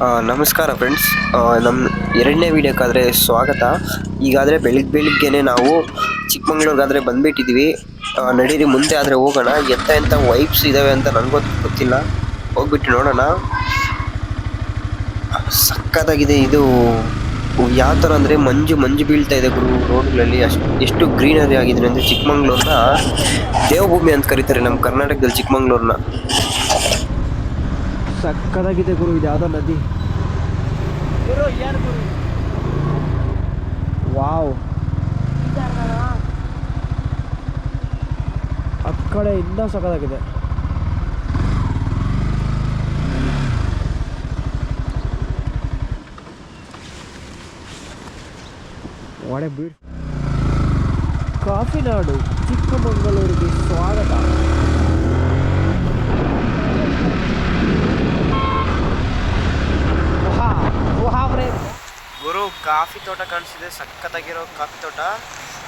ನಮಸ್ಕಾರ ಫ್ರೆಂಡ್ಸ್ ನಮ್ಮ ಎರಡನೇ ವಿಡಿಯೋಕ್ಕಾದರೆ ಸ್ವಾಗತ. ಈಗಾದರೆ ಬೆಳಿಗ್ಗೆ ಬೆಳಿಗ್ಗೆನೆ ನಾವು ಚಿಕ್ಕಮಂಗ್ಳೂರ್ಗಾದರೆ ಬಂದುಬಿಟ್ಟಿದ್ದೀವಿ ನಡೀರಿ, ಮುಂದೆ ಆದರೆ ಹೋಗೋಣ. ಎಂಥ ಎಂಥ ವೈಪ್ಸ್ ಇದ್ದಾವೆ ಅಂತ ನನಗೂ ಗೊತ್ತಿಲ್ಲ. ಹೋಗ್ಬಿಟ್ಟು ನೋಡೋಣ. ಸಕ್ಕತ್ತಾಗಿದೆ ಇದು. ಯಾವ ಥರ ಅಂದರೆ ಮಂಜು ಮಂಜು ಬೀಳ್ತಾ ಇದೆ ಗುರು. ರೋಡ್ಗಳಲ್ಲಿ ಅಷ್ಟು, ಎಷ್ಟು ಗ್ರೀನರಿ ಆಗಿದೆ ಅಂದರೆ ಚಿಕ್ಕಮಂಗ್ಳೂರನ್ನ ದೇವಭೂಮಿ ಅಂತ ಕರೀತಾರೆ ನಮ್ಮ ಕರ್ನಾಟಕದಲ್ಲಿ ಚಿಕ್ಕಮಂಗ್ಳೂರ್ನ. ಸಕ್ಕದಾಗಿದೆ ಗುರು ಇದು ಯಾವುದೋ ನದಿ. ವಾವ್. ಆ ಕಡೆ ಇನ್ನೂ ಸಕ್ಕದಾಗಿದೆ. ಒಡೆ ಬೀಡ್. ಕಾಫಿನಾಡು ಚಿಕ್ಕಮಗಳೂರಿಗೆ ಸ್ವಾಗತ. ಗುರು, ಕಾಫಿ ತೋಟ ಕಾಣಿಸಿದೆ, ಸಖತ್ತಾಗಿರೋ ಕಾಫಿ ತೋಟ.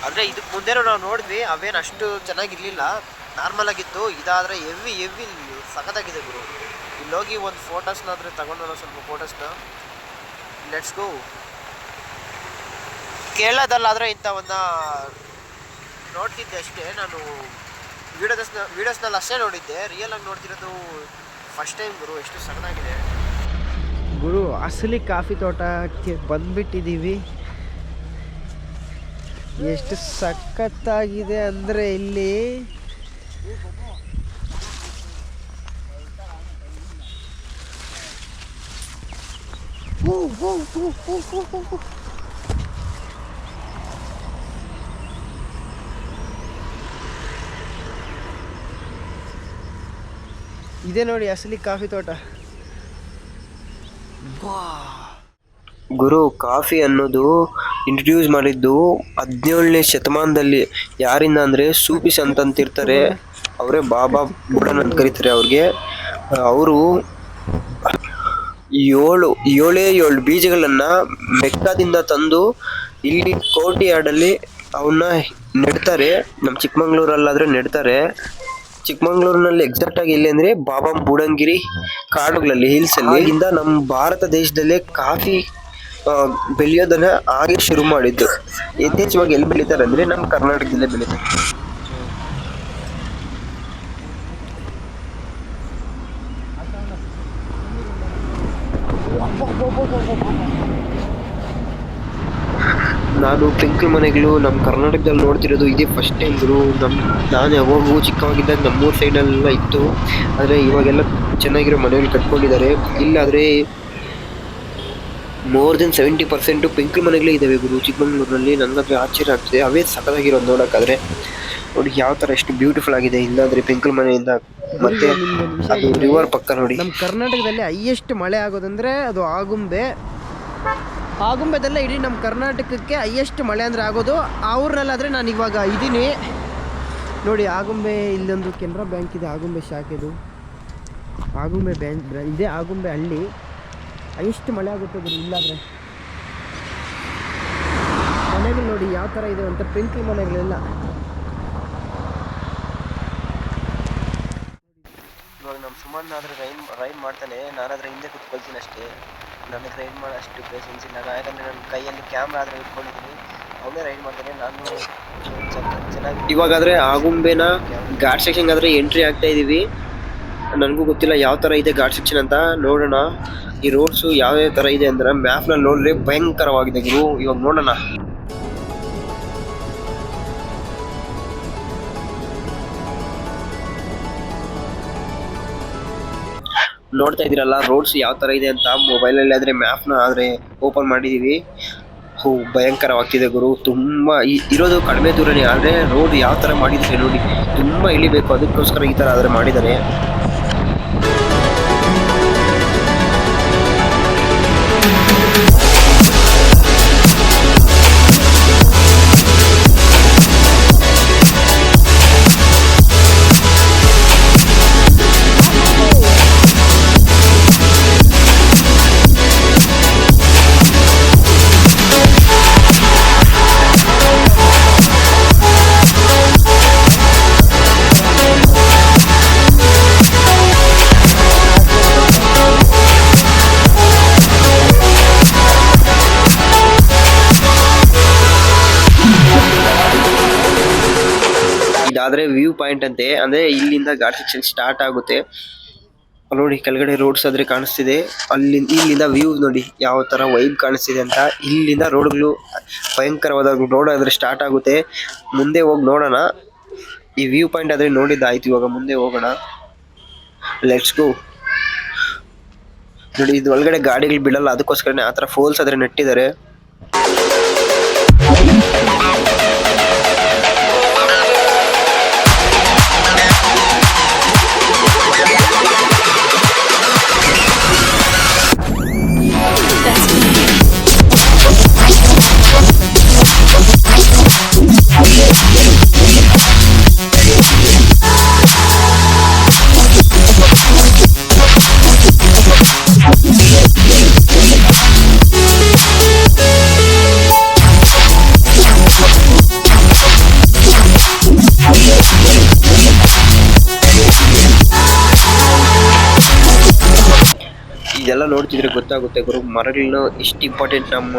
ಅಂದರೆ ಇದಕ್ಕೆ ಮುಂದೆ ನಾವು ನೋಡಿದ್ವಿ, ಅವೇನು ಅಷ್ಟು ಚೆನ್ನಾಗಿರ್ಲಿಲ್ಲ. ನಾರ್ಮಲ್ ಆಗಿತ್ತು, ಇದಾದರೆ ಎವಿ ಎವಿ ಸಖತ್ತಾಗಿದೆ ಗುರು. ಇಲ್ಲೋಗಿ ಒಂದು ಫೋಟೋಸ್ನಾದ್ರೆ ತಗೊಂಡು ಸ್ವಲ್ಪ ಫೋಟೋಸ್ನ ಲೆಟ್ಸ್ ಗೋ ಕೇರಳದಲ್ಲಾದರೆ ಇಂಥವನ್ನ ನೋಡ್ತಿದ್ದೆ ಅಷ್ಟೇ. ನಾನು ವೀಡಿಯೋಸ್ನ ವೀಡಿಯೋಸ್ನಲ್ಲಿ ಅಷ್ಟೇ ನೋಡಿದ್ದೆ. ರಿಯಲ್ ಆಗಿ ನೋಡ್ತಿರೋದು ಫಸ್ಟ್ ಟೈಮ್ ಗುರು, ಎಷ್ಟು ಸಖತ್ತಾಗಿದೆ. ಗುರು ಅಸಲಿ ಕಾಫಿ ತೋಟಕ್ಕೆ ಬಂದ್ಬಿಟ್ಟಿದ್ದೀವಿ. ಎಷ್ಟು ಸಖತ್ತಾಗಿದೆ ಅಂದರೆ ಇಲ್ಲಿ ಇದೆ ನೋಡಿ ಅಸಲಿ ಕಾಫಿ ತೋಟ. ಗುರು, ಕಾಫಿ ಅನ್ನೋದು ಇಂಟ್ರಡ್ಯೂಸ್ ಮಾಡಿದ್ದು ಹದಿನೇಳನೇ ಶತಮಾನದಲ್ಲಿ. ಯಾರಿಂದ ಅಂದರೆ ಸೂಪಿಸ್ ಅಂತಂತಿರ್ತಾರೆ ಅವರೇ ಬಾಬಾ ಬುಡನ್ ಅಂತ ಕರೀತಾರೆ ಅವ್ರಿಗೆ. ಅವರು ಏಳು, ಏಳೇ ಏಳು ಬೀಜಗಳನ್ನು ಬೆಕ್ಕದಿಂದ ತಂದು ಇಲ್ಲಿ ಕೋಟಿಯಾಡಲ್ಲಿ ಅವನ್ನ ನೆಡ್ತಾರೆ. ನಮ್ಮ ಚಿಕ್ಕಮಂಗ್ಳೂರಲ್ಲಾದರೆ ನೆಡ್ತಾರೆ. ಚಿಕ್ಕಮಂಗ್ಳೂರಿನಲ್ಲಿ ಎಕ್ಸಾಕ್ಟ್ ಆಗಿ ಎಲ್ಲಿ ಅಂದ್ರೆ ಬಾಬಾ ಬುಡಂಗಿರಿ ಕಾಡುಗಳಲ್ಲಿ ಹಿಲ್ಸ್ ಅಲ್ಲಿ ನಮ್ಮ ಭಾರತ ದೇಶದಲ್ಲೇ ಕಾಫಿ ಬೆಳೆಯೋದನ್ನ ಹಾಗೆ ಶುರು ಮಾಡಿದ್ದು. ಯಥೇಚ್ಛವಾಗಿ ಎಲ್ಲಿ ಬೆಳೀತಾರೆ ಅಂದ್ರೆ ನಮ್ಮ ಕರ್ನಾಟಕದಲ್ಲೇ ಬೆಳೀತಾರೆ. ಪೆಂಕಲ್ ಮನೆಗಳು ನಮ್ಮ ಕರ್ನಾಟಕದಲ್ಲಿ ನೋಡ್ತಿರೋದು ಇದೇ ಫಸ್ಟ್ ಟೈಮ್ ಗುರು. ನಮ್ಮ ನಾನು ಯಾವಾಗೂ ಚಿಕ್ಕವಾಗಿದ್ದಾಗ ನಮ್ಮೂರ ಸೈಡಲ್ಲೆಲ್ಲ ಇತ್ತು. ಆದರೆ ಇವಾಗೆಲ್ಲ ಚೆನ್ನಾಗಿರೋ ಮನೆಗಳು ಕಟ್ಕೊಂಡಿದ್ದಾರೆ. ಇಲ್ಲಾದರೆ ಮೋರ್ ದೆನ್ ಸೆವೆಂಟಿ ಪರ್ಸೆಂಟು ಪಿಂಕಲ್ ಮನೆಗಳೇ ಇದ್ದಾವೆ ಗುರು. ಚಿಕ್ಕಮಗಳೂರಿನಲ್ಲಿ ನನಗಾದ್ರೆ ಆಶ್ಚರ್ಯ ಆಗ್ತದೆ. ಅವೇ ಸಕಲಾಗಿರೋದು ನೋಡೋಕ್ಕಾದ್ರೆ ನೋಡಿ ಯಾವ ಥರ ಎಷ್ಟು ಬ್ಯೂಟಿಫುಲ್ ಆಗಿದೆ. ಇಲ್ಲಾಂದರೆ ಪಿಂಕಲ್ ಮನೆಯಿಂದ ಮತ್ತೆ ರಿವರ್ ಪಕ್ಕ ನೋಡಿ. ನಮ್ಮ ಕರ್ನಾಟಕದಲ್ಲಿ ಹೈಯೆಸ್ಟ್ ಮಳೆ ಆಗೋದಂದ್ರೆ ಅದು ಆಗುಂಬೆ. ಆಗುಂಬೆದಲ್ಲೇ ಇಡೀ ನಮ್ಮ ಕರ್ನಾಟಕಕ್ಕೆ ಹೈಯೆಸ್ಟ್ ಮಳೆ ಅಂದರೆ ಆಗೋದು. ಆ ಊರಲ್ಲಾದರೆ ನಾನು ಇವಾಗ ಇದ್ದೀನಿ ನೋಡಿ, ಆಗುಂಬೆ ಇಲ್ಲೊಂದು ಕೆನರಾ ಬ್ಯಾಂಕ್ ಇದೆ, ಆಗುಂಬೆ ಶಾಖೆದು ಆಗುಂಬೆ ಬ್ಯಾಂಕ್ ಇದೇ ಆಗುಂಬೆ ಹಳ್ಳಿ. ಹೈಯೆಸ್ಟ್ ಮಳೆ ಆಗುತ್ತೆ ಬರೀ ಇಲ್ಲಾದರೆ. ಮನೆಗಳು ನೋಡಿ ಯಾವ ಥರ ಇದೆ ಅಂತ ಪೆಂಕಲ್ ಮನೆಗಳೆಲ್ಲ. ಇವಾಗ ನಮ್ಮ ಸುಮನ್ ಆದ್ರೆ ರೈನ್ ರೈಮ್ ಮಾಡ್ತಾನೆ. ನಾನಾದರೆ ಹಿಂದೆ ಕುತ್ಕೊಳ್ತೀನಿ ಅಷ್ಟೇ. ನನಗೆ ರೈಡ್ ಮಾಡೋ ಅಷ್ಟು ಪೇಷನ್ಸ್ ಇಲ್ಲ. ಯಾಕಂದರೆ ನನ್ನ ಕೈಯಲ್ಲಿ ಕ್ಯಾಮ್ರಾ ಆದರೆ ಇಟ್ಕೊಂಡಿದ್ದೀನಿ. ಅವನೇ ರೈಡ್ ಮಾಡ್ತಾನೆ, ನಾನು ಚೆನ್ನಾಗಿ ಇವಾಗಾದ್ರೆ ಆಗುಂಬೆನ ಘಾಟ್ ಸೆಕ್ಷನ್ ಆದ್ರೆ ಎಂಟ್ರಿ ಆಗ್ತಾ ಇದೀವಿ. ನನಗೂ ಗೊತ್ತಿಲ್ಲ ಯಾವ ಥರ ಇದೆ ಘಾಟ್ ಸೆಕ್ಷನ್ ಅಂತ. ನೋಡೋಣ. ಈ ರೋಡ್ಸು ಯಾವ ಯಾವ ಥರ ಇದೆ ಅಂದ್ರೆ ಮ್ಯಾಪ್ನಲ್ಲಿ ನೋಡಿದ್ರೆ ಭಯಂಕರವಾಗಿದೆ ಗುರು. ಇವಾಗ ನೋಡೋಣ. ನೋಡ್ತಾ ಇದ್ದೀರಲ್ಲ ರೋಡ್ಸ್ ಯಾವ ಥರ ಇದೆ ಅಂತ ಮೊಬೈಲಲ್ಲಿ ಆದರೆ ಮ್ಯಾಪ್ನ ಆದರೆ ಓಪನ್ ಮಾಡಿದ್ದೀವಿ ಹೋ, ಭಯಂಕರವಾಗ್ತಿದೆ ಗುರು. ತುಂಬ ಇರೋದು ಕಡಿಮೆ ದೂರನೇ, ಆದರೆ ರೋಡ್ ಯಾವ ಥರ ಮಾಡಿದ್ದಾರೆ ನೋಡಿ. ತುಂಬ ಇಳಿಬೇಕು. ಅದಕ್ಕೋಸ್ಕರ ಈ ಥರ ಆದರೆ ಮಾಡಿದ್ದಾರೆ. ಇದಾದ್ರೆ ವ್ಯೂ ಪಾಯಿಂಟ್ ಅಂತೆ. ಅಂದ್ರೆ ಇಲ್ಲಿಂದ ಘಾಟ್ ಸೆಕ್ಷನ್ ಸ್ಟಾರ್ಟ್ ಆಗುತ್ತೆ. ನೋಡಿ, ಕೆಳಗಡೆ ರೋಡ್ಸ್ ಆದ್ರೆ ಕಾಣಿಸ್ತಿದೆ. ಅಲ್ಲಿ, ಇಲ್ಲಿಂದ ವ್ಯೂ ನೋಡಿ, ಯಾವ ತರ ವೈಬ್ ಕಾಣಿಸ್ತಿದೆ ಅಂತ. ಇಲ್ಲಿಂದ ರೋಡ್ಗಳು ಭಯಂಕರವಾದ ರೋಡ್ ಆದ್ರೆ ಸ್ಟಾರ್ಟ್ ಆಗುತ್ತೆ. ಮುಂದೆ ಹೋಗಿ ನೋಡೋಣ. ಈ ವ್ಯೂ ಪಾಯಿಂಟ್ ಆದ್ರೆ ನೋಡಿದ್ದಾಯ್ತು ಇವಾಗ ಮುಂದೆ ಹೋಗೋಣ. ಲೆಟ್ಸ್ ಗೋ ನೋಡಿ ಇದು ಒಳಗಡೆ ಗಾಡಿಗಳು ಬಿಡಲ್ಲ, ಅದಕ್ಕೋಸ್ಕರನೇ ಆ ತರ ಫೋಲ್ಸ್ ಆದ್ರೆ ನೆಟ್ಟಿದ್ದಾರೆ. ಇದೆಲ್ಲ ನೋಡ್ತಿದ್ರೆ ಗೊತ್ತಾಗುತ್ತೆ ಗುರು ಮರಗಳು ಎಷ್ಟು ಇಂಪಾರ್ಟೆಂಟ್ ನಮ್ಮ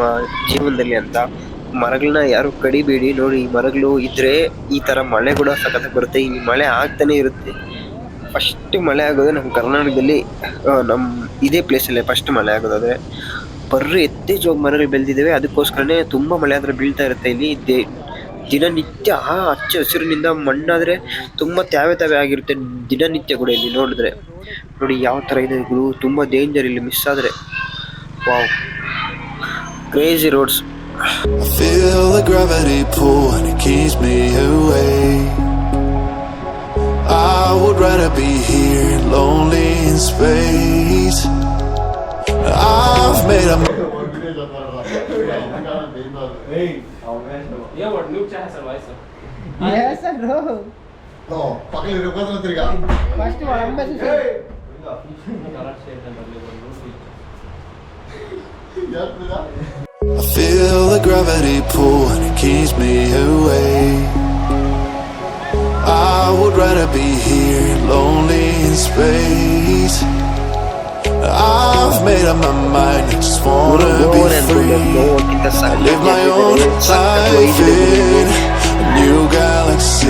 ಜೀವನದಲ್ಲಿ ಅಂತ. ಮರಗಳನ್ನ ಯಾರು ಕಡಿಬೇಡಿ, ನೋಡಿ ಈ ಮರಗಳು ಇದ್ರೆ ಈ ತರ ಮಳೆ ಕೂಡ ಸಖತ್ ಬರುತ್ತೆ, ಈ ಮಳೆ ಆಗ್ತಾನೆ ಇರುತ್ತೆ. ಫಸ್ಟ್ ಮಳೆ ಆಗೋದೇ ನಮ್ಮ ಕರ್ನಾಟಕದಲ್ಲಿ ನಮ್ಮ ಇದೇ ಪ್ಲೇಸಲ್ಲೇ ಫಸ್ಟ್ ಮಳೆ ಆಗೋದಾದ್ರೆ. ಬರ್ರಿ ಎತ್ತೇಜವಾಗಿ ಮರಗಳು ಬೆಳೆದಿದ್ದಾವೆ ಅದಕ್ಕೋಸ್ಕರನೇ ತುಂಬಾ ಮಳೆ ಆದ್ರೆ ಬೀಳ್ತಾ ಇರುತ್ತೆ ಇಲ್ಲಿ. ದೇ- ದಿನನಿತ್ಯ ಆ ಹಚ್ಚ ಹಸಿರಿನಿಂದ ಮಣ್ಣಾದ್ರೆ ತುಂಬಾ ತ್ಯಾವೆ ತ್ಯಾವೆ ಆಗಿರುತ್ತೆ ದಿನನಿತ್ಯ ಕೂಡ ಇಲ್ಲಿ ನೋಡಿದ್ರೆ. ನೋಡಿ ಯಾವ ಥರ ಇದೆ ಗುರು ತುಂಬ ಡೇಂಜರ್ ಇಲ್ಲಿ ಮಿಸ್ ಆದರೆ wow crazy roads I feel the gravity pull and it keeps me awake I would rather be here lonely in space I've made a Yes, bro. No, fucking First of all, I feel the gravity pull and it keeps me away. I would rather be here, lonely in space. I've made up my mind, I just wanna be free. I live my own life in a new galaxy.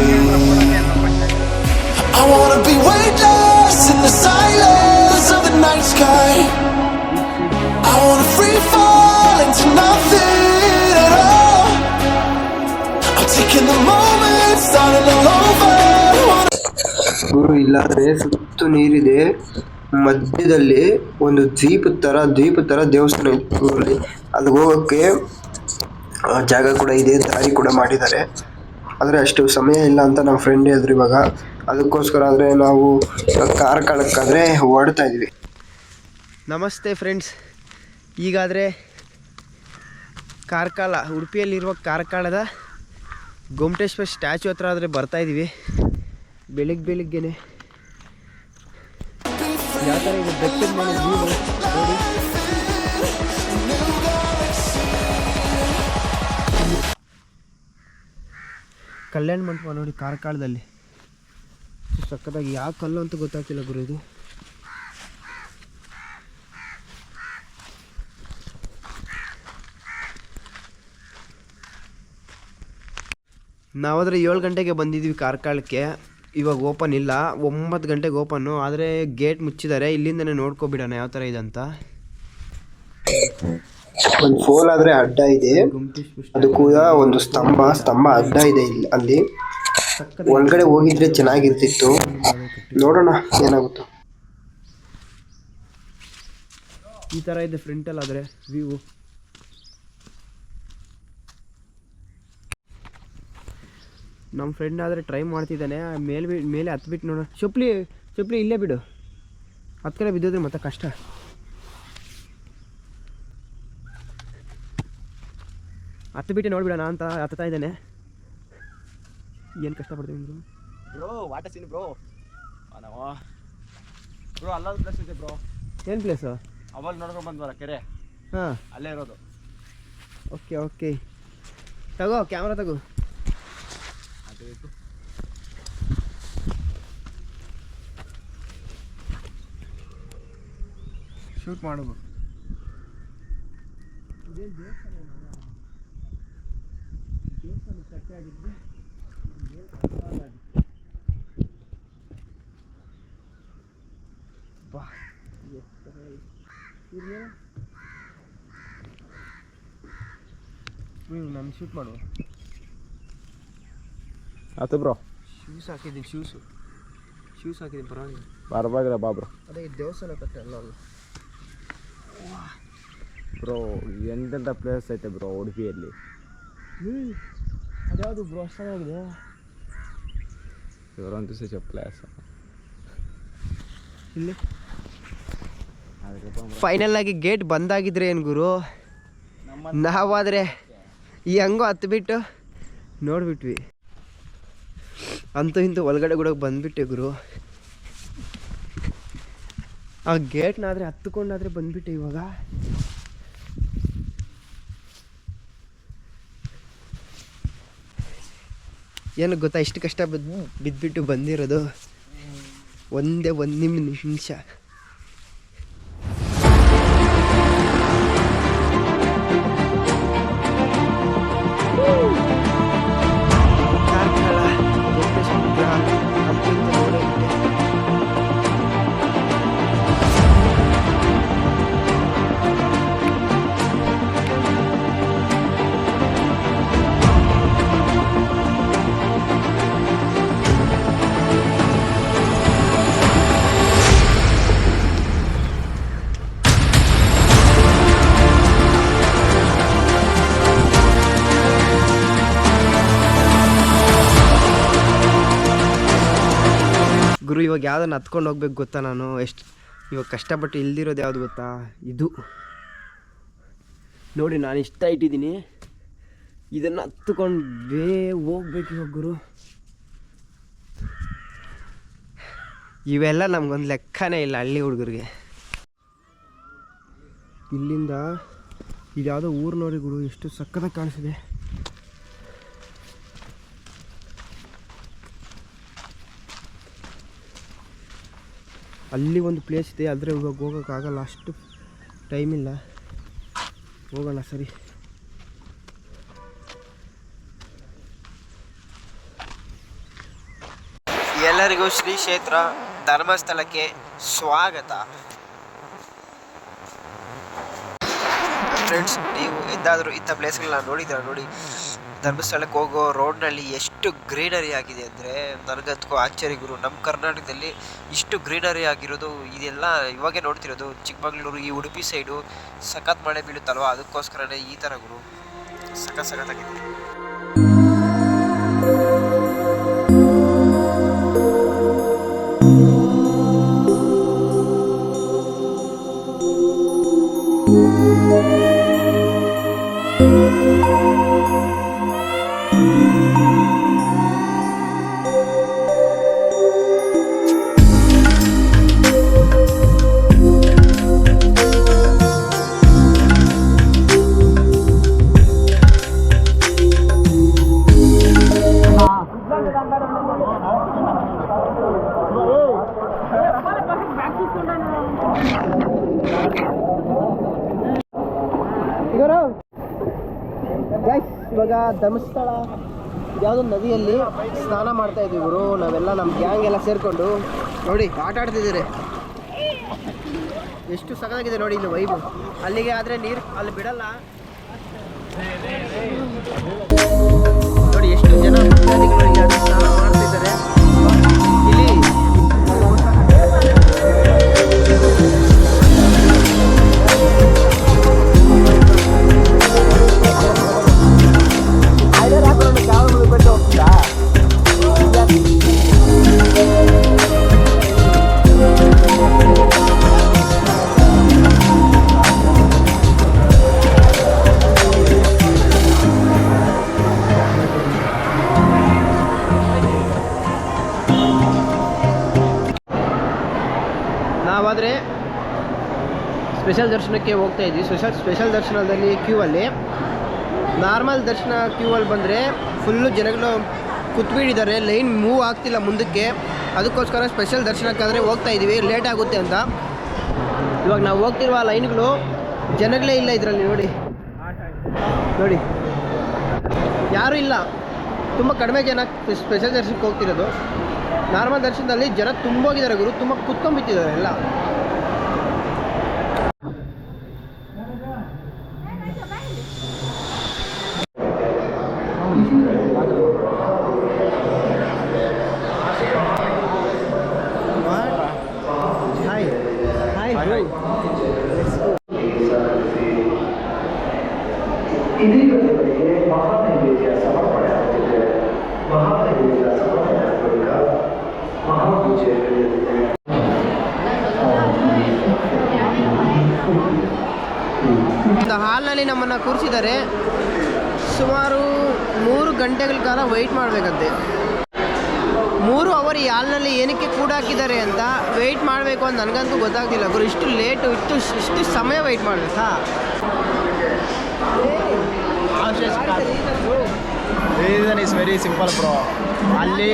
I wanna be weightless. Weightless in the silence of the night sky. I wanna free fall into nothing at all. I'm taking the moment, starting all over. ಗುರು ಇಲ್ಲಾದ್ರೆ ಸುತ್ತು ನೀರಿದೆ ಮಧ್ಯದಲ್ಲಿ ಒಂದು ದ್ವೀಪ ತರ ದ್ವೀಪ ತರ ದೇವಸ್ಥಾನ ಇತ್ತು ಅಲ್ಲಿ ಹೋಗೋಕೆ ಜಾಗ ಕೂಡ ಇದೆ ದಾರಿ ಕೂಡ ಮಾಡಿದ್ದಾರೆ ಆದರೆ ಅಷ್ಟು ಸಮಯ ಇಲ್ಲ ಅಂತ ನಮ್ಮ ಫ್ರೆಂಡ್ ಹೇಳಿದ್ರು ಇವಾಗ ಅದಕ್ಕೋಸ್ಕರ ಆದರೆ ನಾವು ಕಾರ್ ಕಳಕ್ಕಾದ್ರೆ ಹೊರಡ್ತಾ ಇದ್ವಿ. ನಮಸ್ತೆ ಫ್ರೆಂಡ್ಸ್ ಈಗಾದರೆ ಕಾರ್ಕಳ, ಉಡುಪಿಯಲ್ಲಿರುವ ಕಾರ್ಕಳದ ಗೊಮಟೇಶ್ವರ ಸ್ಟ್ಯಾಚು ಹತ್ರ ಆದರೆ ಬರ್ತಾಯಿದ್ದೀವಿ ಬೆಳಿಗ್ಗೆ ಬೆಳಿಗ್ಗೆನೆ. ಯಾವ ಥರ ಕಲ್ಯಾಣ ಮಂಟಪ ನೋಡಿ ಕಾರ್ಕಳದಲ್ಲಿ. ಸಕ್ಕತ್ತಾಗಿ ಯಾವ ಕಲ್ಲು ಅಂತ ಗೊತ್ತಾಗ್ತಿಲ್ಲ ಗುರು ಇದು. ನಾವಾದರೆ ಏಳು ಗಂಟೆಗೆ ಬಂದಿದ್ವಿ ಕಾರ್ಕಳಕ್ಕೆ. ಇವಾಗ ಓಪನ್ ಇಲ್ಲ. ಒಂಬತ್ತು ಗಂಟೆಗೆ ಓಪನ್ನು ಆದರೆ ಗೇಟ್ ಮುಚ್ಚಿದ್ದಾರೆ. ಇಲ್ಲಿಂದನೇ ನೋಡ್ಕೊಬಿಡೋಣ ಯಾವ ಥರ ಇದೆ ಅಂತ. ಒಂದು ಫೋಲ್ ಆದರೆ ಅಡ್ಡ ಇದೆ. ಅದು ಕೂಡ ಒಂದು ಸ್ತಂಭ ಸ್ತಂಭ ಅಡ್ಡ ಇದೆ ಇಲ್ಲಿ ಅಲ್ಲಿ. ಒಳಗಡೆ ಹೋಗಿದ್ರೆ ಚೆನ್ನಾಗಿರ್ತಿತ್ತು. ನೋಡೋಣ ಏನಾಗುತ್ತೋ. ಈ ಥರ ಇದೆ ಫ್ರಂಟಲ್ಲಿ ಆದರೆ ವ್ಯೂ ನಮ್ಮ ಫ್ರೆಂಡ್ ಆದರೆ ಟ್ರೈ ಮಾಡ್ತಿದ್ದಾನೆ ಮೇಲೆ ಬಿ ಮೇಲೆ ಹತ್ಬಿಟ್ಟು ನೋಡ. ಚುಪ್ಲಿ ಚುಪ್ಲಿ ಇಲ್ಲೇ ಬಿಡು. ಹತ್ತು ಕಡೆ ಬಿದ್ದೋದ್ರೆ ಮತ್ತೆ ಕಷ್ಟ. ಹತ್ತು ಬಿಟ್ಟು ನೋಡ್ಬಿಡೋಣ ಅಂತ ಹತ್ತಾ ಇದ್ದಾನೆ. ಏನು ಕಷ್ಟಪಡ್ತೀವಿ bro bro what scene bro. ನಾವು. ಬ್ರೋ ಅಲ್ಲೊಂದು ಪ್ಲೇಸ್ ಇದೆ ಬ್ರೋ. ಏನು ಪ್ಲೇಸು ಅವಾಗ ನೋಡ್ಕೊಂಡು ಬಂದ್ವಲ್ಲ ಕೆರೆ. ಹಾಂ. ಅಲ್ಲೇ ಇರೋದು. ಓಕೆ ಓಕೆ ತಗೋ ಕ್ಯಾಮ್ರಾ ತಗೋ. ಅದು ಬೇಕು ಶೂಟ್ ಮಾಡೋದು ಬಾ ನಾನು ಮಾಡುವ ಆಯ್ತು ಬ್ರೋ ಶೂಸ್ ಹಾಕಿದ್ದೀನಿ ಶೂಸು ಶೂಸ್ ಹಾಕಿದ್ದೀನಿ ಪರವಾಗಿಲ್ಲ. ಪರವಾಗಿಲ್ಲ ಬಾ ಬ್ರೋ ಅದೇ ದೇವಸ್ಥಾನ ಕಟ್ಟೆ ಅಲ್ಲ ಅಲ್ಲ. ಬ್ರೋ ಎಂತೆಂಥ ಪ್ಲೇಸ್ ಐತೆ ಬ್ರೋ ಉಡುಪಿಯಲ್ಲಿ? ಅದ್ಯಾವುದು ಬ್ರೋ ಅಷ್ಟಾಗಿದೆ ಸಚ್ ಪ್ಲೇಸ್ ಇಲ್ಲಿ. ಫೈನಲ್ ಆಗಿ ಗೇಟ್ ಬಂದಾಗಿದ್ರೆ ಏನು ಗುರು? ನಾವಾದರೆ ಈ ಹಂಗೋ ಹತ್ತು ಬಿಟ್ಟು ನೋಡ್ಬಿಟ್ವಿ. ಅಂತೂ ಇಂತೂ ಒಳಗಡೆ ಕೂಡ ಬಂದ್ಬಿಟ್ಟೆ ಗುರು. ಆ ಗೇಟ್ನಾದರೆ ಹತ್ಕೊಂಡಾದರೆ ಬಂದ್ಬಿಟ್ಟೆ ಇವಾಗ. ಏನು ಗೊತ್ತಾ? ಇಷ್ಟು ಕಷ್ಟ ಬಿದ್ದು ಬಿದ್ದುಬಿಟ್ಟು ಬಂದಿರೋದು ಒಂದೇ ಒಂದು ನಿಮಿಷ. ಇವಾಗ ಯಾವ್ದನ್ನ ಹತ್ಕೊಂಡು ಹೋಗ್ಬೇಕು ಗೊತ್ತಾ ನಾನು? ಎಷ್ಟು ಇವಾಗ ಕಷ್ಟಪಟ್ಟು ಇಲ್ದಿರೋದು ಯಾವ್ದು ಗೊತ್ತಾ? ಇದು. ನೋಡಿ, ನಾನು ಇಷ್ಟ ಇಟ್ಟಿದ್ದೀನಿ. ಇದನ್ನು ಹತ್ಕೊಂಡು ಬೇ ಹೋಗ್ಬೇಕು ಇವಾಗ ಗುರು. ಇವೆಲ್ಲ ನಮ್ಗೊಂದು ಲೆಕ್ಕನೇ ಇಲ್ಲ ಹಳ್ಳಿ ಹುಡುಗರಿಗೆ. ಇಲ್ಲಿಂದ ಇದ್ಯಾವುದೋ ನೋಡಿ ಗುರು, ಎಷ್ಟು ಸಕ್ಕತ್ತಾಗಿ ಕಾಣಿಸಿದೆ. ಅಲ್ಲಿ ಒಂದು ಪ್ಲೇಸ್ ಇದೆ, ಆದರೆ ಇವಾಗ ಹೋಗೋಕ್ಕಾಗಲ್ಲ ಅಷ್ಟು ಟೈಮ್ ಇಲ್ಲ. ಹೋಗೋಣ ಸರಿ. ಎಲ್ಲರಿಗೂ ಶ್ರೀ ಕ್ಷೇತ್ರ ಧರ್ಮಸ್ಥಳಕ್ಕೆ ಸ್ವಾಗತ. ಫ್ರೆಂಡ್ಸ್ ನೀವು ಎಂದಾದರೂ ಇಂಥ ಪ್ಲೇಸ್ಗಳನ್ನ ನೋಡಿದ್ರೆ ನೋಡಿ. ಧರ್ಮಸ್ಥಳಕ್ಕೆ ಹೋಗೋ ರೋಡ್ನಲ್ಲಿ ಎಷ್ಟು ಗ್ರೀನರಿ ಆಗಿದೆ ಅಂದರೆ ನನಗಂತೂ ಆಶ್ಚರ್ಯ ಗುರು. ನಮ್ಮ ಕರ್ನಾಟಕದಲ್ಲಿ ಇಷ್ಟು ಗ್ರೀನರಿ ಆಗಿರೋದು, ಇದೆಲ್ಲ ಇವಾಗೇ ನೋಡ್ತಿರೋದು, ಚಿಕ್ಕಮಗಳೂರು ಈ ಉಡುಪಿ ಸೈಡು ಸಖತ್ ಮಳೆ ಬೀಳುತ್ತಲ್ವ? ಅದಕ್ಕೋಸ್ಕರನೇ ಈ ಥರ ಗುರು. ಸಖತ್ ಸಖತ್ತಾಗಿದೆ. ನದಿಯಲ್ಲಿ ಸ್ನಾನ ಮಾಡ್ತಾ ಇದ್ವಿ ಗುರು. ನಾವೆಲ್ಲ ನಮ್ಮ ಗ್ಯಾಂಗ್ ಎಲ್ಲ ಸೇರಿಕೊಂಡು. ನೋಡಿ, ಆಟ ಆಡ್ತಿದ್ದೀರಿ. ಎಷ್ಟು ಸಗದಾಗಿದೆ ನೋಡಿ ಇಲ್ಲಿ ವೈಬು ಅಲ್ಲಿಗೆ ಆದರೆ ನೀರು ಅಲ್ಲಿ ಬಿಡಲ್ಲ. ನೋಡಿ, ಎಷ್ಟು ಜನ ದರ್ಶನಕ್ಕೆ ಹೋಗ್ತಾ ಇದ್ವಿ. ಸ್ಪೆಷಲ್ ಸ್ಪೆಷಲ್ ದರ್ಶನದಲ್ಲಿ ಕ್ಯೂ ಅಲ್ಲಿ. ನಾರ್ಮಲ್ ದರ್ಶನ ಕ್ಯೂ ಅಲ್ಲಿ ಬಂದರೆ ಫುಲ್ಲು ಜನಗಳು ಕುತ್ಬಿಟ್ಟಿದ್ದಾರೆ. ಲೈನ್ ಮೂವ್ ಆಗ್ತಿಲ್ಲ ಮುಂದಕ್ಕೆ. ಅದಕ್ಕೋಸ್ಕರ ಸ್ಪೆಷಲ್ ದರ್ಶನಕ್ಕಾದರೆ ಹೋಗ್ತಾ ಇದ್ದೀವಿ. ಲೇಟ್ ಆಗುತ್ತೆ ಅಂತ. ಇವಾಗ ನಾವು ಹೋಗ್ತಿರುವ ಲೈನ್ಗಳು ಜನಗಳೇ ಇಲ್ಲ ಇದರಲ್ಲಿ ನೋಡಿ. ನೋಡಿ. ಯಾರೂ ಇಲ್ಲ. ತುಂಬ ಕಡಿಮೆ ಜನ ಸ್ಪೆಷಲ್ ದರ್ಶನಕ್ಕೆ ಹೋಗ್ತಿರೋದು. ನಾರ್ಮಲ್ ದರ್ಶನದಲ್ಲಿ ಜನ ತುಂಬೋಗಿದ್ದಾರೆ ಗುರು. ತುಂಬ ಕುತ್ಕೊಂಡ್ಬಿಟ್ಟಿದ್ದಾರೆ ಎಲ್ಲ ಲೈನ್ ತುಂಬ ಕಡಿಮೆ ಜನ ಸ್ಪೆಷಲ್ ದರ್ಶನಕ್ಕೆ ಹೋಗ್ತಿರೋದು ನಾರ್ಮಲ್ ದರ್ಶನದಲ್ಲಿ ಜನ ತುಂಬೋಗಿದ್ದಾರೆ ಎಲ್ಲ ತುಂಬ ಕಡಿಮೆ ಜನ ಸ್ಪೆಷಲ್ ದರ್ಶನಕ್ಕೆ ಹೋಗ್ತಿರೋದು ನಾರ್ಮಲ್ ದರ್ಶನದಲ್ಲಿ ಜನ ತುಂಬೋಗಿದ್ದಾರೆ ಗುರು ತುಂಬ ಕುತ್ಕೊಂಡ್ಬಿಟ್ಟಿದ್ದಾರೆ ಎಲ್ಲ ಒಂದು ಹಾಲ್ನಲ್ಲಿ ನಮ್ಮನ್ನು ಕೂರಿಸಿದ್ದಾರೆ. ಸುಮಾರು ಮೂರು ಗಂಟೆಗಳ ಕಾಲ ವೆಯ್ಟ್ ಮಾಡಬೇಕಂತೆ. ಮೂರು ಅವರ್ ಈ ಹಾಲ್ನಲ್ಲಿ ಏನಕ್ಕೆ ಕೂಡ ಹಾಕಿದ್ದಾರೆ ಅಂತ ವೆಯ್ಟ್ ಮಾಡಬೇಕು ಅಂತ ನನಗಂತೂ ಗೊತ್ತಾಗ್ತಿಲ್ಲ. ಗುರು ಇಷ್ಟು ಲೇಟು ಇಷ್ಟು ಇಷ್ಟು ಸಮಯ ವೆಯ್ಟ್ ಮಾಡಬೇಕಾ? Reason is very simple bro ಅಲ್ಲಿ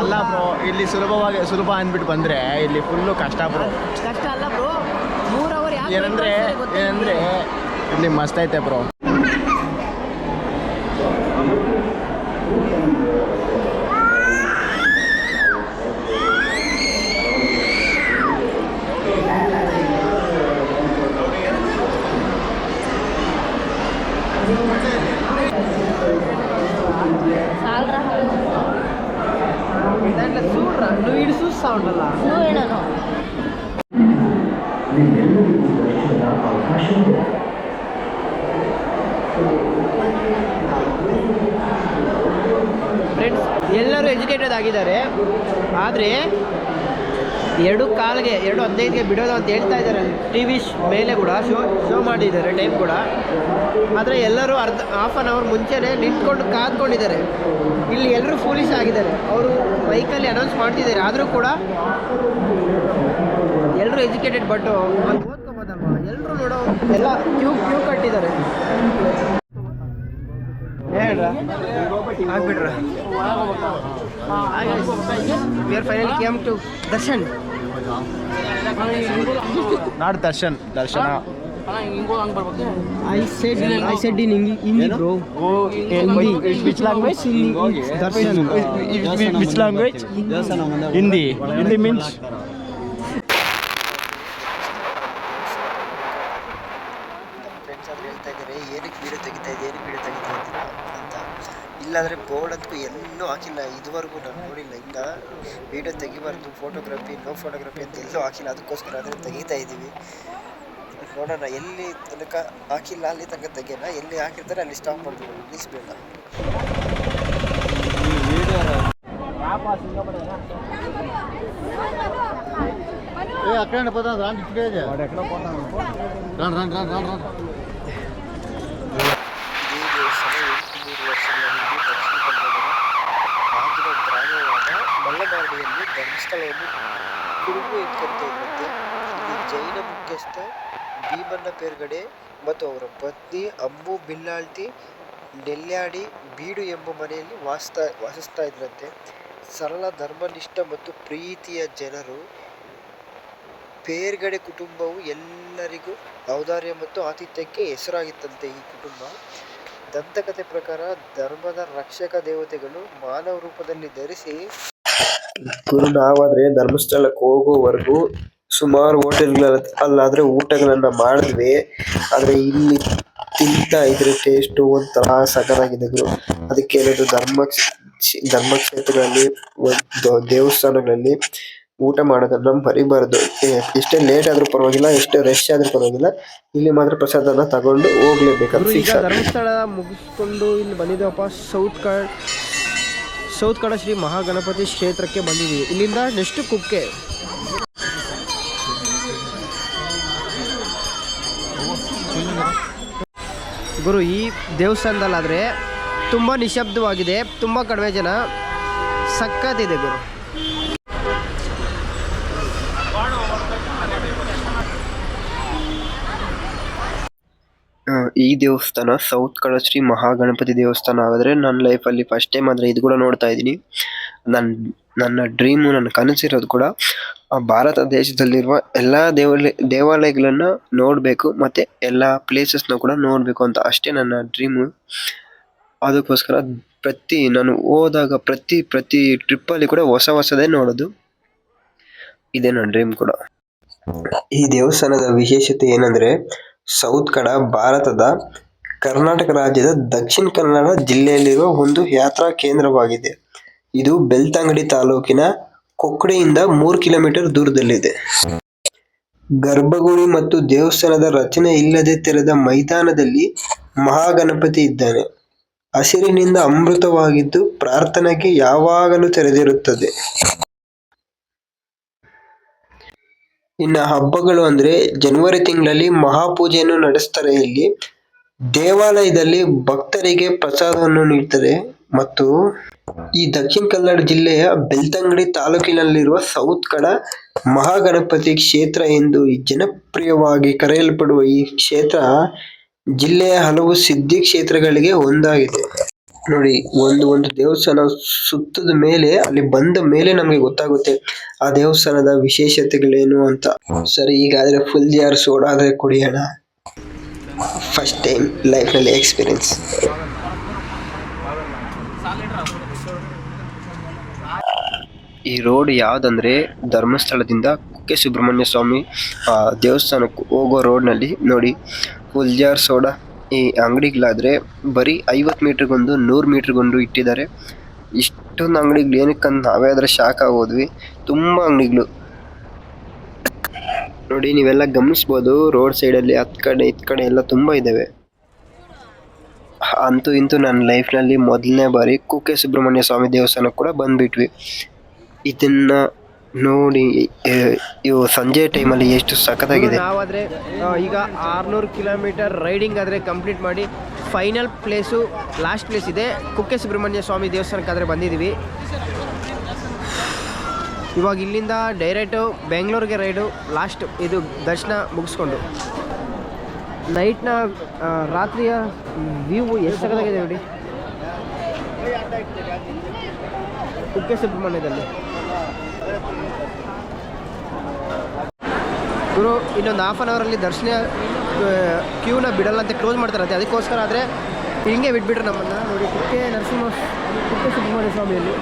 ಅಲ್ಲ ಬ್ರೋ ಇಲ್ಲಿ ಸುಲಭವಾಗಿ ಸುಲಭ ಅಂದ್ಬಿಟ್ಟು ಬಂದರೆ ಇಲ್ಲಿ ಫುಲ್ಲು ಕಷ್ಟ ಬ್ರೋ ಕಷ್ಟ ಅಲ್ಲ ಬ್ರೋ ಏನಂದ್ರೆ ಏನಂದ್ರೆ ಇಲ್ಲಿ ಮಸ್ತ್ ಐತೆ ಬ್ರೋ. ಆಗಿದ್ದಾರೆ. ಆದರೆ ಎರಡು ಕಾಲಿಗೆ, ಎರಡು ಹದಿನೈದಿಗೆ ಬಿಡೋದು ಅಂತ ಹೇಳ್ತಾ ಇದ್ದಾರೆ. ಟಿ ವಿ ಮೇಲೆ ಕೂಡ ಶೋ ಶೋ ಮಾಡಿದ್ದಾರೆ ಟೈಮ್ ಕೂಡ. ಆದರೆ ಎಲ್ಲರೂ ಅರ್ಧ ಹಾಫ್ ಆನ್ ಅವರ್ ಮುಂಚೆನೇ ನಿಂತ್ಕೊಂಡು ಕಾದ್ಕೊಂಡಿದ್ದಾರೆ. ಇಲ್ಲಿ ಎಲ್ಲರೂ ಫೂಲಿಶ್ ಆಗಿದ್ದಾರೆ. ಅವರು ಬೈಕಲ್ಲಿ ಅನೌನ್ಸ್ ಮಾಡ್ತಿದ್ದಾರೆ. ಆದರೂ ಕೂಡ ಎಲ್ಲರೂ ಎಜುಕೇಟೆಡ್ ಬಟ್ ಓದ್ಕೊಬೋದಲ್ವಾ ಎಲ್ಲರೂ ನೋಡೋ ಎಲ್ಲ ಕ್ಯೂ ಕ್ಯೂ ಕಟ್ಟಿದ್ದಾರೆ. ಹೇಳ್ರ? ಆಗ್ಬಿಡ್ರ we are final came to darshan not darshan darshan I said I said in Hindi bro which language darshan which language Hindi Hindi means ನಮ್ಮ ಫ್ರೆಂಡ್ಸ್ ಆದ್ರೆ ಹೇಳ್ತಾ ಇದ್ದಾರೆ ಏನಕ್ಕೆ ವೀಡಿಯೋ ತೆಗಿತಾ ಇದೆ ಏನಕ್ಕೆ ವೀಡಿಯೋ ತೆಗಿತಾ ಇದ್ದೀರಾ ಅಂತ ಇಲ್ಲಾಂದರೆ ಬೋರ್ಡ್ ಅಂತೂ ಎಲ್ಲೂ ಹಾಕಿಲ್ಲ ಇದುವರೆಗೂ ನಾನು ನೋಡಿಲ್ಲ ಹಿಂಗ ವೀಡಿಯೋ ತೆಗಿಬಾರ್ದು ಫೋಟೋಗ್ರಫಿ ನೋ ಫೋಟೋಗ್ರಫಿ ಅಂತ ಎಲ್ಲೂ ಹಾಕಿಲ್ಲ ಅದಕ್ಕೋಸ್ಕರ ಅದನ್ನು ತೆಗಿತಾ ಇದ್ದೀವಿ ನೋಡೋಣ ಎಲ್ಲಿ ತನಕ ಹಾಕಿಲ್ಲ ಅಲ್ಲಿ ತನಕ ತೆಗಿಯೋಣ ಎಲ್ಲಿ ಹಾಕಿರ್ತಾರೆ ಅಲ್ಲಿ ಸ್ಟಾಪ್ ಮಾಡ್ತೀವಿ ನಿಲ್ಲಿಸ್ಬೇಡ ఏ అక్కడ పోతా రాండి ఇప్పుడే రాండి రాండి రాండి రాండి రాండి ಧರ್ಮಸ್ಥಳವನ್ನು ಕುರುಬು ಎನ್ಕಂತ ಇರುತ್ತೆ ಇಲ್ಲಿ ಜೈನ ಮುಖ್ಯಸ್ಥ, ಭೀಮಣ್ಣ ಪೇರ್ಗಡೆ ಮತ್ತು ಅವರ ಪತ್ನಿ ಅಂಬು ಬಿಲ್ಲಾಳ್ತಿ ನೆಲ್ಯಾಡಿ ಬೀಡು ಎಂಬ ಮನೆಯಲ್ಲಿ ವಾಸ್ತಾ, ವಾಸಿಸ್ತಾ ಇದ್ರಂತೆ. ಸರಳ, ಧರ್ಮನಿಷ್ಠ ಮತ್ತು ಪ್ರೀತಿಯ ಜನರು. ಪೇರ್ಗಡೆ ಕುಟುಂಬವು ಎಲ್ಲರಿಗೂ ಔದಾರ್ಯ ಮತ್ತು ಆತಿಥ್ಯಕ್ಕೆ ಹೆಸರಾಗಿತ್ತಂತೆ ಈ ಕುಟುಂಬ. ದಂತಕಥೆ ಪ್ರಕಾರ ಧರ್ಮದ ರಕ್ಷಕ ದೇವತೆಗಳು ಮಾನವ ರೂಪದಲ್ಲಿ ಧರಿಸಿ ನಾವಾದ್ರೆ ಧರ್ಮಸ್ಥಳಕ್ಕೆ ಹೋಗೋವರೆಗೂ ಸುಮಾರು ಹೋಟೆಲ್ ಅಲ್ಲಾದ್ರೆ ಊಟಗಳನ್ನ ಮಾಡಿದ್ವಿ. ಆದ್ರೆ ಇಲ್ಲಿ ತಿಂತಾ ಇದ್ರೆ ಟೇಸ್ಟ್ ಒಂಥರ ಸಖತ್ತಾಗಿದೆ ಗುರು. ಅದಕ್ಕೆ ಹೇಳೋದು ಧರ್ಮ ಧರ್ಮಕ್ಷೇತ್ರಗಳಲ್ಲಿ ಒಂದು ದೇವಸ್ಥಾನಗಳಲ್ಲಿ ಊಟ ಮಾಡೋದನ್ನ ಬರೀಬಾರದು ಎ- ಎಷ್ಟೇ ಲೇಟ್ ಆದ್ರೂ ಪರವಾಗಿಲ್ಲ ಎಷ್ಟೇ ರಶ್ ಆದ್ರೂ ಪರವಾಗಿಲ್ಲ ಇಲ್ಲಿ ಮಾತ್ರ ಪ್ರಸಾದನ ತಗೊಂಡು ಈಗ ಧರ್ಮಸ್ಥಳ ಮುಗಿಸ್ಕೊಂಡು ಇಲ್ಲಿ ಬಂದಿದ್ದೇವಪ್ಪ ಸೌತ್ ಕ ಸೌತ್ ಶ್ರೀ ಮಹಾಗಣಪತಿ ಕ್ಷೇತ್ರಕ್ಕೆ ಬಂದಿದ್ದೀವಿ. ಇಲ್ಲಿಂದ ನೆಕ್ಸ್ಟ್ ಕುಕ್ಕೆ. ಗುರು, ಈ ದೇವಸ್ಥಾನದಲ್ಲಾದರೆ ತುಂಬ ನಿಶಬ್ದವಾಗಿದೆ, ತುಂಬ ಕಡಿಮೆ ಜನ. ಸಕ್ಕತ್ತಿದೆ ಗುರು. ಈ ದೇವಸ್ಥಾನ ಸೌತ್ ಕಡ ಶ್ರೀ ಮಹಾಗಣಪತಿ ದೇವಸ್ಥಾನ ಆದರೆ ನನ್ನ ಲೈಫಲ್ಲಿ ಫಸ್ಟ್ ಟೈಮ್ ಆದ್ರೆ ಇದು ಕೂಡ ನೋಡ್ತಾ ಇದ್ದೀನಿ. ನನ್ನ ನನ್ನ ಡ್ರೀಮು ನನ್ನ ಕನಸಿರೋದು ಕೂಡ ಭಾರತ ದೇಶದಲ್ಲಿರುವ ಎಲ್ಲ ದೇವಾಲಯ ದೇವಾಲಯಗಳನ್ನು ನೋಡಬೇಕು ಮತ್ತು ಎಲ್ಲ ನ ಕೂಡ ನೋಡಬೇಕು ಅಂತ ಅಷ್ಟೇ ನನ್ನ ಡ್ರೀಮು ಅದಕ್ಕೋಸ್ಕರ ಪ್ರತಿ, ನಾನು ಹೋದಾಗ ಪ್ರತಿ ಪ್ರತಿ ಟ್ರಿಪ್ಪಲ್ಲಿ ಕೂಡ ಹೊಸ ಹೊಸದೇ ನೋಡೋದು. ಇದೇ ನನ್ನ ಡ್ರೀಮ್ ಕೂಡ. ಈ ದೇವಸ್ಥಾನದ ವಿಶೇಷತೆ ಏನಂದ್ರೆ ಸೌತ್ ಕಡ ಭಾರತದ ಕರ್ನಾಟಕ ರಾಜ್ಯದ ದಕ್ಷಿಣ ಕನ್ನಡ ಜಿಲ್ಲೆಯಲ್ಲಿರುವ ಒಂದು ಯಾತ್ರಾ ಕೇಂದ್ರವಾಗಿದೆ. ಇದು ಬೆಳ್ತಂಗಡಿ ತಾಲೂಕಿನ ಕೊಕ್ಕಡೆಯಿಂದ ಮೂರು ಕಿಲೋಮೀಟರ್ ದೂರದಲ್ಲಿದೆ. ಗರ್ಭಗುಡಿ ಮತ್ತು ದೇವಸ್ಥಾನದ ರಚನೆ ಇಲ್ಲದೆ ತೆರೆದ ಮೈದಾನದಲ್ಲಿ ಮಹಾಗಣಪತಿ ಇದ್ದಾನೆ. ಹಸಿರಿನಿಂದ ಅಮೃತವಾಗಿದ್ದು ಪ್ರಾರ್ಥನೆಗೆ ಯಾವಾಗಲೂ ತೆರೆದಿರುತ್ತದೆ. ಇನ್ನು ಹಬ್ಬಗಳು ಅಂದ್ರೆ ಜನವರಿ ತಿಂಗಳಲ್ಲಿ ಮಹಾಪೂಜೆಯನ್ನು ನಡೆಸ್ತಾರೆ ಇಲ್ಲಿ. ದೇವಾಲಯದಲ್ಲಿ ಭಕ್ತರಿಗೆ ಪ್ರಸಾದವನ್ನು ನೀಡ್ತಾರೆ. ಮತ್ತು ಈ ದಕ್ಷಿಣ ಕನ್ನಡ ಜಿಲ್ಲೆಯ ಬೆಳ್ತಂಗಡಿ ತಾಲೂಕಿನಲ್ಲಿರುವ ಸೌತ್ ಕಡ ಮಹಾಗಣಪತಿ ಕ್ಷೇತ್ರ ಎಂದು ಜನಪ್ರಿಯವಾಗಿ ಕರೆಯಲ್ಪಡುವ ಈ ಕ್ಷೇತ್ರ ಜಿಲ್ಲೆಯ ಹಲವು ಸಿದ್ಧಿ ಕ್ಷೇತ್ರಗಳಿಗೆ ಒಂದಾಗಿದೆ. ನೋಡಿ, ಒಂದು ಒಂದು ದೇವಸ್ಥಾನ ಸುತ್ತದ ಮೇಲೆ, ಅಲ್ಲಿ ಬಂದ ಮೇಲೆ ನಮಗೆ ಗೊತ್ತಾಗುತ್ತೆ ಆ ದೇವಸ್ಥಾನದ ವಿಶೇಷತೆಗಳೇನು ಅಂತ. ಸರಿ, ಈಗಾದ್ರೆ ಫುಲ್ ಜಾರ್ ಸೋಡಾ ಕುಡಿಯೋಣ ಫಸ್ಟ್ ಟೈಮ್ ಲೈಫ್ನಲ್ಲಿ ಎಕ್ಸ್ಪೀರಿಯನ್ಸ್ ಈ ರೋಡ್ ಯಾವುದಂದ್ರೆ ಧರ್ಮಸ್ಥಳದಿಂದ ಕುಕ್ಕೆ ಸುಬ್ರಹ್ಮಣ್ಯ ಸ್ವಾಮಿ ದೇವಸ್ಥಾನಕ್ಕೆ ಹೋಗೋ ರೋಡ್ನಲ್ಲಿ ನೋಡಿ ಫುಲ್ ಜಾರ್ ಸೋಡಾ ಈ ಅಂಗಡಿಗಳಾದ್ರೆ ಬರೀ ಐವತ್ತು ಮೀಟ್ರಿಗೊಂದು ನೂರು ಮೀಟ್ರಿಗೊಂದು ಇಟ್ಟಿದ್ದಾರೆ. ಇಷ್ಟೊಂದು ಅಂಗಡಿಗಳು ಏನಕ್ಕಂತ ನಾವೇ ಆದರೆ ಶಾಕ್ ಆಗೋದ್ವಿ. ತುಂಬಾ ಅಂಗಡಿಗಳು. ನೋಡಿ, ನೀವೆಲ್ಲ ಗಮನಿಸ್ಬೋದು ರೋಡ್ ಸೈಡಲ್ಲಿ ಹತ್ ಕಡೆ ಇತ್ ಕಡೆ ಎಲ್ಲ ತುಂಬಾ ಇದ್ದಾವೆ ಅಂತೂ ಇಂತೂ ನನ್ನ ಲೈಫ್ನಲ್ಲಿ ಮೊದಲನೇ ಬಾರಿ ಕುಕ್ಕೆ ಸುಬ್ರಹ್ಮಣ್ಯ ಸ್ವಾಮಿ ದೇವಸ್ಥಾನ ಕೂಡ ಬಂದ್ಬಿಟ್ವಿ. ಇದನ್ನ ನೋಡಿ ಇವು ಸಂಜೆ ಟೈಮಲ್ಲಿ ಎಷ್ಟು ಸಖತ್ತಾಗಿದೆ. ನಾವಾದರೆ ಈಗ ಆರುನೂರು ಕಿಲೋಮೀಟರ್ ರೈಡಿಂಗ್ ಆದರೆ ಕಂಪ್ಲೀಟ್ ಮಾಡಿ ಫೈನಲ್ ಪ್ಲೇಸು ಲಾಸ್ಟ್ ಪ್ಲೇಸ್ ಇದೆ. ಕುಕ್ಕೆ ಸುಬ್ರಹ್ಮಣ್ಯ ಸ್ವಾಮಿ ದೇವಸ್ಥಾನಕ್ಕಾದರೆ ಬಂದಿದ್ದೀವಿ ಇವಾಗ ಇಲ್ಲಿಂದ ಡೈರೆಕ್ಟು ಬೆಂಗಳೂರಿಗೆ ರೈಡು ಲಾಸ್ಟ್ ಇದು ದರ್ಶನ ಮುಗಿಸ್ಕೊಂಡು. ನೈಟ್ನ ರಾತ್ರಿಯ ವ್ಯೂ ಎಷ್ಟು ಸಖತ್ತಾಗಿದೆ ನೋಡಿ. ಕುಕ್ಕೆ ಸುಬ್ರಹ್ಮಣ್ಯದಲ್ಲಿ. ಗುರು ಇನ್ನೊಂದು ಹಾಫ್ ಆನ್ ಅವರಲ್ಲಿ ದರ್ಶನ ಕ್ಯೂನ ಬಿಡಲ್ಲ ಅಂತ ಕ್ಲೋಸ್ ಮಾಡ್ತಾರಂತೆ. ಅದಕ್ಕೋಸ್ಕರ ಆದರೆ ಹಿಂಗೆ ಬಿಟ್ಬಿಟ್ರು ನಮ್ಮನ್ನು. ನೋಡಿ ಕುಕ್ಕೆ ನರಸಿಂಹ ಕುಕ್ಕೆ ಸುಬ್ರಹ್ಮಣ್ಯ ಸ್ವಾಮಿಯಲ್ಲಿ.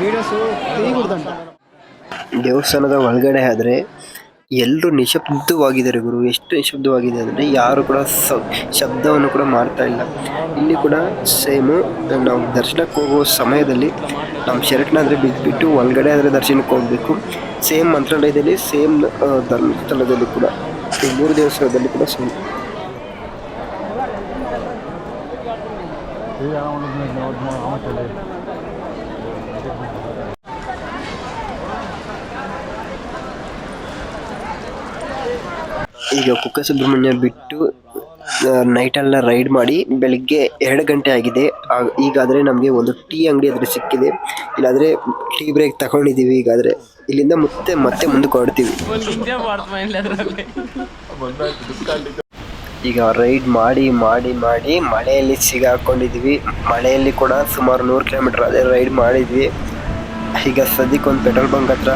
ವೀಡಿಯೋಸು ತೆಗಿಬಿಡ್ದಂಟ ದೇವಸ್ಥಾನದ ಒಳಗಡೆ ಆದ್ರೆ ಎಲ್ಲರೂ ನಿಶಬ್ದವಾಗಿದ್ದಾರೆ ಗುರು. ಎಷ್ಟು ನಿಶಬ್ದವಾಗಿದೆ ಅಂದರೆ ಯಾರು ಕೂಡ ಶಬ್ದವನ್ನು ಕೂಡ ಮಾಡ್ತಾ ಇಲ್ಲ. ಇಲ್ಲಿ ಕೂಡ ಸೇಮು, ನಾವು ದರ್ಶನಕ್ಕೆ ಹೋಗೋ ಸಮಯದಲ್ಲಿ ನಮ್ಮ ಶರ್ಟ್ನಾದ್ರೆ ಬಿಟ್ಬಿಟ್ಟು ಒಳಗಡೆ ಆದರೆ ದರ್ಶನಕ್ಕೆ ಹೋಗಬೇಕು. ಸೇಮ್ ಮಂತ್ರಾಲಯದಲ್ಲಿ, ಸೇಮ್ ಧರ್ಮಸ್ಥಳದಲ್ಲಿ ಕೂಡ, ಈ ಮೂರು ದೇವಸ್ಥಾನದಲ್ಲಿ ಕೂಡ ಸೇಮ್. ಈಗ ಕುಕ್ಕೆ ಸುಬ್ರಹ್ಮಣ್ಯ ಬಿಟ್ಟು ನೈಟೆಲ್ಲ ರೈಡ್ ಮಾಡಿ ಬೆಳಿಗ್ಗೆ ಎರಡು ಗಂಟೆ ಆಗಿದೆ. ಈಗಾದರೆ ನಮಗೆ ಒಂದು ಟೀ ಅಂಗಡಿ ಆದರೆ ಸಿಕ್ಕಿದೆ. ಇಲ್ಲಾದರೆ ಟೀ ಬ್ರೇಕ್ ತಗೊಂಡಿದ್ದೀವಿ ಈಗಾದರೆ. ಇಲ್ಲಿಂದ ಮತ್ತೆ ಮತ್ತೆ ಮುಂದಕ್ಕೆ ಹೊರಡ್ತೀವಿ. ಈಗ ರೈಡ್ ಮಾಡಿ ಮಾಡಿ ಮಾಡಿ ಮಳೆಯಲ್ಲಿ ಸಿಗಾಕೊಂಡಿದ್ದೀವಿ ಮಳೆಯಲ್ಲಿ ಕೂಡ ಸುಮಾರು ನೂರು ಕಿಲೋಮೀಟರ್ ಅದೇ ರೈಡ್ ಮಾಡಿದ್ವಿ. ಈಗ ಸದ್ಯಕ್ಕೆ ಒಂದು ಪೆಟ್ರೋಲ್ ಬಂಕ್ ಹತ್ರ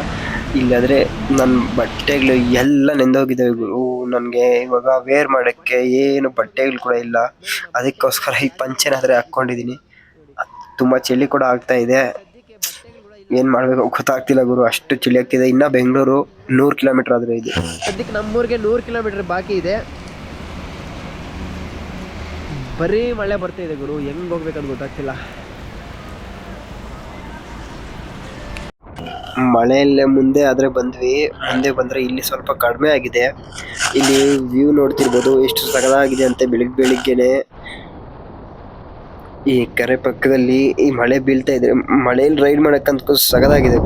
ಇಲ್ಲಾದ್ರೆ ನನ್ನ ಬಟ್ಟೆಗಳು ಎಲ್ಲ ನೆಂದೋಗಿದ್ದಾವೆ ಗುರು. ನನಗೆ ಇವಾಗ ವೇರ್ ಮಾಡಕ್ಕೆ ಏನು ಬಟ್ಟೆಗಳು ಕೂಡ ಇಲ್ಲ. ಅದಕ್ಕೋಸ್ಕರ ಈ ಪಂಚೆನಾದರೆ ಹಾಕೊಂಡಿದೀನಿ ತುಂಬಾ ಚಳಿ ಕೂಡ ಆಗ್ತಾ ಇದೆ. ಏನು ಮಾಡಬೇಕು ಗೊತ್ತಾಗ್ತಿಲ್ಲ ಗುರು. ಅಷ್ಟು ಚಳಿ ಆಗ್ತಿದೆ ಇನ್ನ ಬೆಂಗಳೂರು ನೂರ್ ಕಿಲೋಮೀಟರ್ ಆದ್ರೆ ಇದೆ. ಅದಕ್ಕೆ ನಮ್ಮೂರಿಗೆ ನೂರು ಕಿಲೋಮೀಟರ್ ಬಾಕಿ ಇದೆ. ಬರೀ ಮಳೆ ಬರ್ತಾ ಇದೆ ಗುರು. ಹೆಂಗ್ ಹೋಗ್ಬೇಕಂತ ಗೊತ್ತಾಗ್ತಿಲ್ಲ. ಮಳೆಯಲ್ಲೇ ಮುಂದೆ ಆದ್ರೆ ಬಂದ್ವಿ, ಮುಂದೆ ಬಂದ್ರೆ ಇಲ್ಲಿ ಸ್ವಲ್ಪ ಕಡಿಮೆ ಆಗಿದೆ. ಇಲ್ಲಿ ವ್ಯೂ ನೋಡ್ತಿರ್ಬೋದು ಎಷ್ಟು ಸಗದಾಗಿದೆ ಅಂತ ಬೆಳಿಗ್ಗೆ ಬೆಳಿಗ್ಗೆನೆ. ಈ ಕೆರೆ ಪಕ್ಕದಲ್ಲಿ ಈ ಮಳೆ ಬೀಳ್ತಾ ಇದ್ರೆ ಮಳೆಯಲ್ಲಿ ರೈಡ್ ಮಾಡಕ್ಕಂತ ಸಗದಾಗಿದೆ